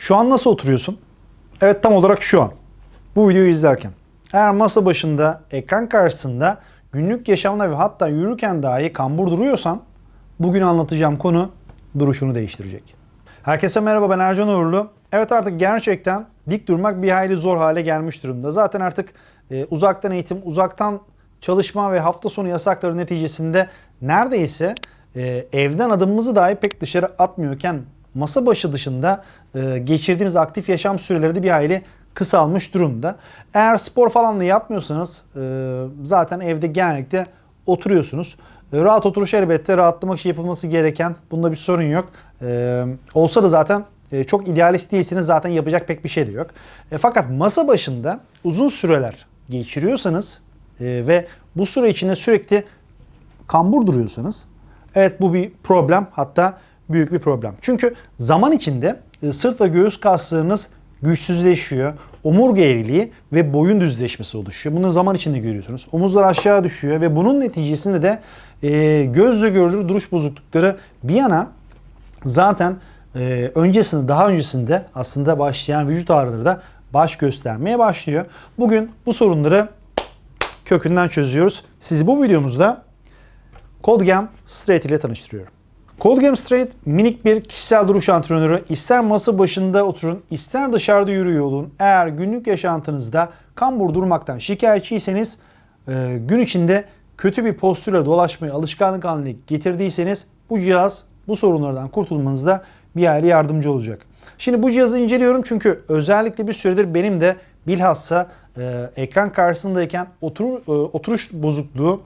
Şu an nasıl oturuyorsun? Evet tam olarak şu an. Bu videoyu izlerken. Eğer masa başında, ekran karşısında günlük yaşamda ve hatta yürürken dahi kambur duruyorsan bugün anlatacağım konu duruşunu değiştirecek. Herkese merhaba ben Ercan Uğurlu. Evet artık gerçekten dik durmak bir hayli zor hale gelmiş durumda. Zaten artık e, uzaktan eğitim, uzaktan çalışma ve hafta sonu yasakları neticesinde neredeyse e, evden adımımızı dahi pek dışarı atmıyorken masa başı dışında e, geçirdiğimiz aktif yaşam süreleri de bir hayli kısalmış durumda. Eğer spor falan da yapmıyorsanız e, zaten evde genellikle oturuyorsunuz. E, rahat oturuş elbette rahatlamak için yapılması gereken. Bunda bir sorun yok. E, olsa da zaten çok idealist değilsiniz zaten yapacak pek bir şey de yok. Fakat masa başında uzun süreler geçiriyorsanız ve bu süre içinde sürekli kambur duruyorsanız evet bu bir problem hatta büyük bir problem. Çünkü zaman içinde sırt ve göğüs kaslarınız güçsüzleşiyor. Omurga eğriliği ve boyun düzleşmesi oluşuyor. Bunu zaman içinde görüyorsunuz. Omuzlar aşağı düşüyor ve bunun neticesinde de e, gözle görülür duruş bozuklukları bir yana zaten e, öncesinde daha öncesinde aslında başlayan vücut ağrıları da baş göstermeye başlıyor. Bugün bu sorunları kökünden çözüyoruz. Sizi bu videomuzda Codegam Straight ile tanıştırıyorum. Codegam Straight minik bir kişisel duruş antrenörü. İster masa başında oturun, ister dışarıda yürüyor olun. Eğer günlük yaşantınızda kambur durmaktan şikayetçiyseniz, e, gün içinde kötü bir postürle dolaşmayı alışkanlık haline getirdiyseniz bu cihaz bu sorunlardan kurtulmanızda bir hayli yardımcı olacak. Şimdi bu cihazı inceliyorum çünkü özellikle bir süredir benim de bilhassa e, ekran karşısındayken otur, e, oturuş bozukluğu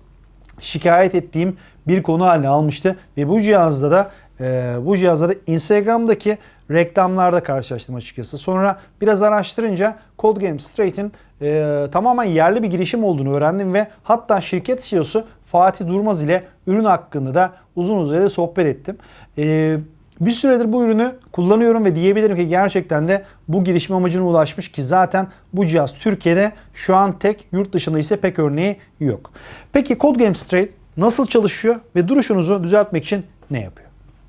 şikayet ettiğim bir konu haline almıştı ve bu cihazda da e, bu cihazda da Instagram'daki reklamlarda karşılaştım açıkçası. Sonra biraz araştırınca Cold Game Straight'in e, tamamen yerli bir girişim olduğunu öğrendim ve hatta şirket CEO'su Fatih Durmaz ile ürün hakkında da uzun uzun sohbet ettim. E, bir süredir bu ürünü kullanıyorum ve diyebilirim ki gerçekten de bu girişim amacına ulaşmış ki zaten bu cihaz Türkiye'de şu an tek, yurt dışında ise pek örneği yok. Peki Code Game Straight nasıl çalışıyor ve duruşunuzu düzeltmek için ne yapıyor?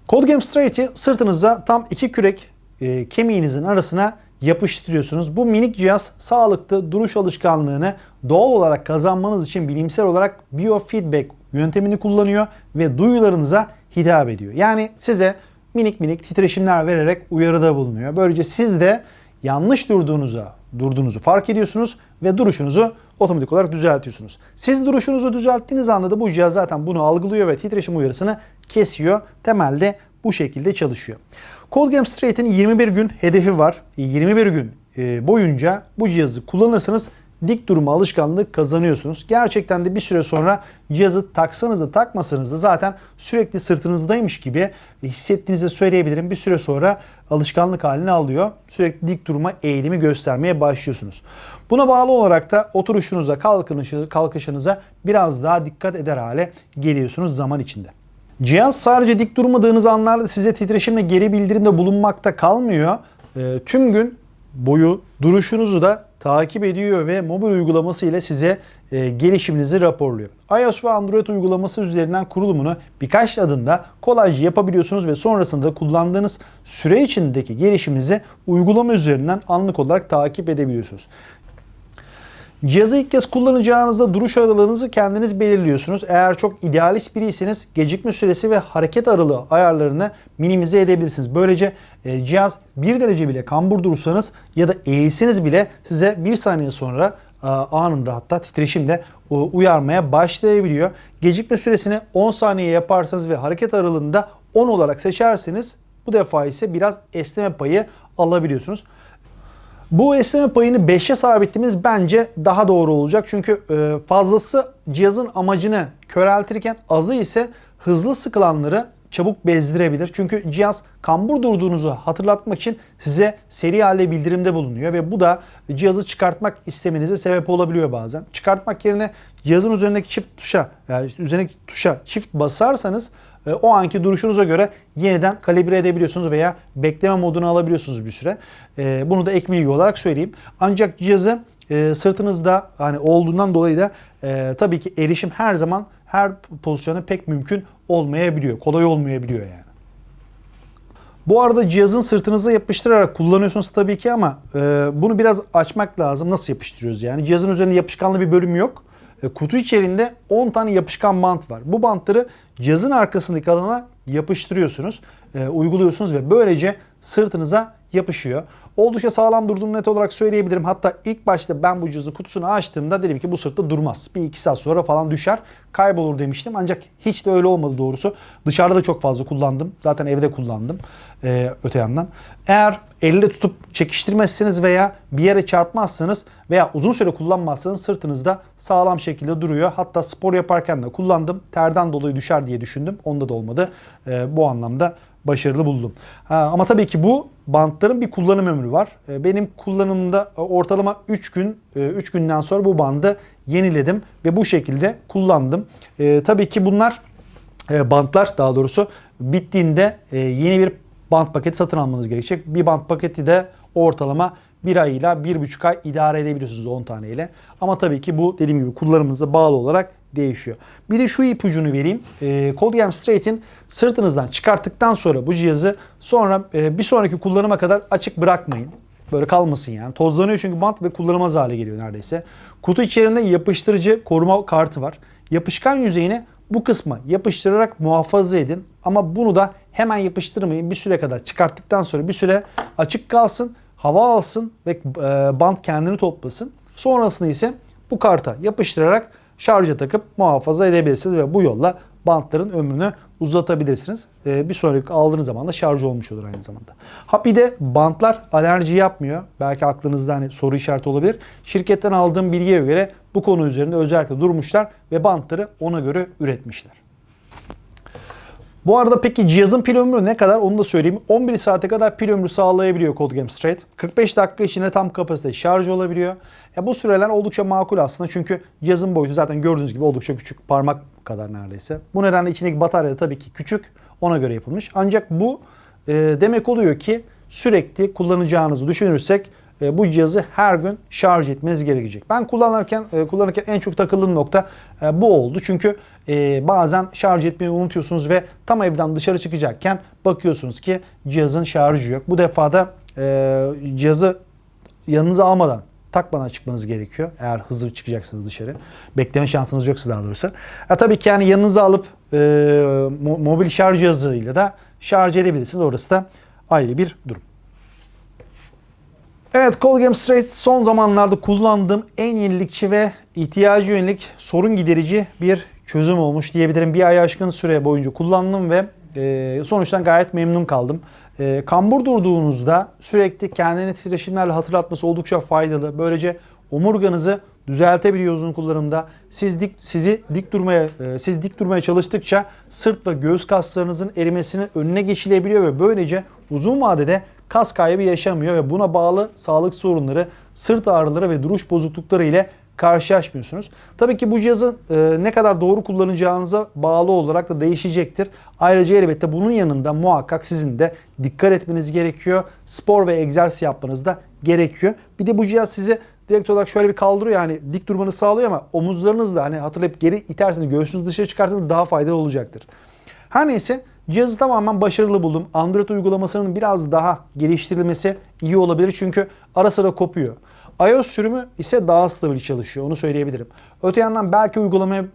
Code Game Straight'i sırtınıza tam iki kürek e, kemiğinizin arasına yapıştırıyorsunuz. Bu minik cihaz sağlıklı duruş alışkanlığını doğal olarak kazanmanız için bilimsel olarak biofeedback yöntemini kullanıyor ve duyularınıza hitap ediyor. Yani size minik minik titreşimler vererek uyarıda bulunuyor. Böylece siz de yanlış durduğunuza durduğunuzu fark ediyorsunuz ve duruşunuzu otomatik olarak düzeltiyorsunuz. Siz duruşunuzu düzelttiğiniz anda da bu cihaz zaten bunu algılıyor ve titreşim uyarısını kesiyor. Temelde bu şekilde çalışıyor. Cold Game Straight'in 21 gün hedefi var. 21 gün e, boyunca bu cihazı kullanırsanız dik durma alışkanlığı kazanıyorsunuz. Gerçekten de bir süre sonra cihazı taksanız da takmasanız da zaten sürekli sırtınızdaymış gibi hissettiğinizi söyleyebilirim. Bir süre sonra alışkanlık haline alıyor. Sürekli dik durma eğilimi göstermeye başlıyorsunuz. Buna bağlı olarak da oturuşunuza, kalkışınıza biraz daha dikkat eder hale geliyorsunuz zaman içinde. Cihaz sadece dik durmadığınız anlarda size titreşimle geri bildirimde bulunmakta kalmıyor. E, tüm gün boyu duruşunuzu da takip ediyor ve mobil uygulaması ile size e, gelişiminizi raporluyor. iOS ve Android uygulaması üzerinden kurulumunu birkaç adımda kolayca yapabiliyorsunuz ve sonrasında kullandığınız süre içindeki gelişiminizi uygulama üzerinden anlık olarak takip edebiliyorsunuz. Cihazı ilk kez kullanacağınızda duruş aralığınızı kendiniz belirliyorsunuz. Eğer çok idealist biriyseniz gecikme süresi ve hareket aralığı ayarlarını minimize edebilirsiniz. Böylece e, cihaz 1 derece bile kambur durursanız ya da eğilseniz bile size 1 saniye sonra e, anında hatta titreşimle e, uyarmaya başlayabiliyor. Gecikme süresini 10 saniye yaparsanız ve hareket aralığında 10 olarak seçerseniz bu defa ise biraz esneme payı alabiliyorsunuz. Bu esneme payını 5'e sabitlememiz bence daha doğru olacak. Çünkü e, fazlası cihazın amacını köreltirken azı ise hızlı sıkılanları çabuk bezdirebilir. Çünkü cihaz kambur durduğunuzu hatırlatmak için size seri halde bildirimde bulunuyor ve bu da cihazı çıkartmak istemenize sebep olabiliyor bazen. Çıkartmak yerine cihazın üzerindeki çift tuşa yani üzerindeki tuşa çift basarsanız o anki duruşunuza göre yeniden kalibre edebiliyorsunuz veya bekleme modunu alabiliyorsunuz bir süre. E, bunu da ek bilgi olarak söyleyeyim. Ancak cihazı e, sırtınızda hani olduğundan dolayı da tabii ki erişim her zaman her pozisyona pek mümkün olmayabiliyor. Kolay olmayabiliyor yani. Bu arada cihazın sırtınıza yapıştırarak kullanıyorsunuz tabii ki ama e, bunu biraz açmak lazım. Nasıl yapıştırıyoruz yani? Cihazın üzerinde yapışkanlı bir bölüm yok. E, kutu içerisinde 10 tane yapışkan bant var. Bu bantları cihazın arkasındaki alana yapıştırıyorsunuz, e, uyguluyorsunuz ve böylece sırtınıza yapışıyor. Oldukça sağlam durduğunu net olarak söyleyebilirim. Hatta ilk başta ben bu cihazın kutusunu açtığımda dedim ki bu sırtta durmaz. Bir iki saat sonra falan düşer, kaybolur demiştim. Ancak hiç de öyle olmadı doğrusu. Dışarıda da çok fazla kullandım. Zaten evde kullandım ee, öte yandan. Eğer elle tutup çekiştirmezseniz veya bir yere çarpmazsanız veya uzun süre kullanmazsanız sırtınızda sağlam şekilde duruyor. Hatta spor yaparken de kullandım. Terden dolayı düşer diye düşündüm. Onda da olmadı. Ee, bu anlamda başarılı buldum. Ha, ama tabii ki bu bantların bir kullanım ömrü var. Ee, Benim kullanımımda e, ortalama 3 gün 3 günden sonra bu bandı yeniledim ve bu şekilde kullandım. Ee, tabii ki bunlar e, bantlar daha doğrusu bittiğinde e, yeni bir bant paketi satın almanız gerekecek. Bir bant paketi de ortalama 1 ay ile 1,5 ay idare edebiliyorsunuz 10 tane ile. Ama tabii ki bu dediğim gibi kullanımınıza bağlı olarak değişiyor. Bir de şu ipucunu vereyim. E, Coldgam Straight'in sırtınızdan çıkarttıktan sonra bu cihazı sonra e, bir sonraki kullanıma kadar açık bırakmayın. Böyle kalmasın yani. Tozlanıyor çünkü bant ve kullanılmaz hale geliyor neredeyse. Kutu içerisinde yapıştırıcı koruma kartı var. Yapışkan yüzeyini bu kısma yapıştırarak muhafaza edin. Ama bunu da hemen yapıştırmayın. Bir süre kadar çıkarttıktan sonra bir süre açık kalsın, hava alsın ve e, bant kendini toplasın. Sonrasında ise bu karta yapıştırarak şarja takıp muhafaza edebilirsiniz ve bu yolla bantların ömrünü uzatabilirsiniz. Ee, bir sonraki aldığınız zaman da şarj olmuş olur aynı zamanda. Ha bir de bantlar alerji yapmıyor. Belki aklınızda hani soru işareti olabilir. Şirketten aldığım bilgiye göre bu konu üzerinde özellikle durmuşlar ve bantları ona göre üretmişler. Bu arada peki cihazın pil ömrü ne kadar onu da söyleyeyim. 11 saate kadar pil ömrü sağlayabiliyor CodeGame Straight. 45 dakika içinde tam kapasite şarj olabiliyor. Ya bu süreler oldukça makul aslında çünkü cihazın boyutu zaten gördüğünüz gibi oldukça küçük. Parmak kadar neredeyse. Bu nedenle içindeki batarya da tabii ki küçük. Ona göre yapılmış. Ancak bu e, demek oluyor ki sürekli kullanacağınızı düşünürsek e, bu cihazı her gün şarj etmeniz gerekecek. Ben kullanırken e, kullanırken en çok takıldığım nokta e, bu oldu. Çünkü e, bazen şarj etmeyi unutuyorsunuz ve tam evden dışarı çıkacakken bakıyorsunuz ki cihazın şarjı yok. Bu defada e, cihazı yanınıza almadan takmadan çıkmanız gerekiyor. Eğer hızlı çıkacaksınız dışarı. Bekleme şansınız yoksa daha doğrusu. E, tabii ki yani yanınıza alıp e, mo- mobil şarj cihazıyla da şarj edebilirsiniz. Orası da ayrı bir durum. Evet Colgame Straight son zamanlarda kullandığım en yenilikçi ve ihtiyacı yönelik sorun giderici bir çözüm olmuş diyebilirim. Bir ay aşkın süre boyunca kullandım ve e, sonuçtan gayet memnun kaldım. E, kambur durduğunuzda sürekli kendini titreşimlerle hatırlatması oldukça faydalı. Böylece omurganızı düzeltebiliyor uzun kullanımda. Siz dik, sizi dik durmaya e, siz dik durmaya çalıştıkça sırt ve göğüs kaslarınızın erimesinin önüne geçilebiliyor ve böylece uzun vadede kas kaybı yaşamıyor ve buna bağlı sağlık sorunları, sırt ağrıları ve duruş bozuklukları ile karşılaşmıyorsunuz. Tabii ki bu cihazı e, ne kadar doğru kullanacağınıza bağlı olarak da değişecektir. Ayrıca elbette bunun yanında muhakkak sizin de dikkat etmeniz gerekiyor. Spor ve egzersiz yapmanız da gerekiyor. Bir de bu cihaz sizi direkt olarak şöyle bir kaldırıyor yani dik durmanızı sağlıyor ama omuzlarınız da hani hatırlayıp geri iterseniz göğsünüzü dışarı çıkartınız daha faydalı olacaktır. Her neyse cihazı tamamen başarılı buldum. Android uygulamasının biraz daha geliştirilmesi iyi olabilir çünkü ara sıra kopuyor. iOS sürümü ise daha stabil çalışıyor onu söyleyebilirim. Öte yandan belki uygulamaya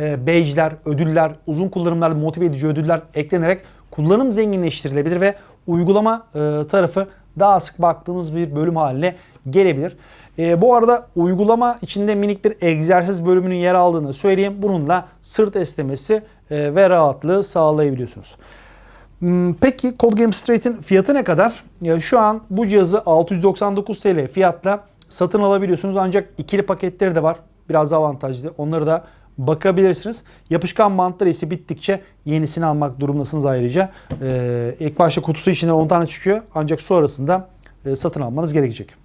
e, badge'ler, ödüller, uzun kullanımlar, motive edici ödüller eklenerek kullanım zenginleştirilebilir ve uygulama e, tarafı daha sık baktığımız bir bölüm haline gelebilir. E, bu arada uygulama içinde minik bir egzersiz bölümünün yer aldığını söyleyeyim. Bununla sırt esnemesi e, ve rahatlığı sağlayabiliyorsunuz. Hmm, Peki Code Game Straight'in fiyatı ne kadar? Ya şu an bu cihazı 699 TL fiyatla satın alabiliyorsunuz ancak ikili paketleri de var. Biraz avantajlı. Onları da bakabilirsiniz. Yapışkan bantları ise bittikçe yenisini almak durumundasınız ayrıca. Ee, ilk başta kutusu içinden 10 tane çıkıyor ancak sonrasında e, satın almanız gerekecek.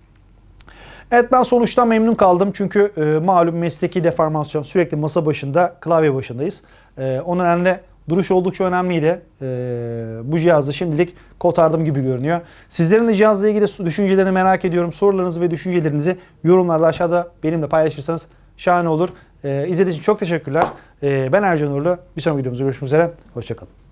Evet ben sonuçtan memnun kaldım çünkü e, malum mesleki deformasyon sürekli masa başında klavye başındayız. E, o nedenle duruş oldukça önemliydi. E, bu cihazı şimdilik kotardım gibi görünüyor. Sizlerin de cihazla ilgili düşüncelerini merak ediyorum. Sorularınızı ve düşüncelerinizi yorumlarda aşağıda benimle paylaşırsanız şahane olur. E, izlediğiniz için çok teşekkürler. E, ben Ercan Uğurlu. Bir sonraki videomuzda görüşmek üzere. Hoşçakalın.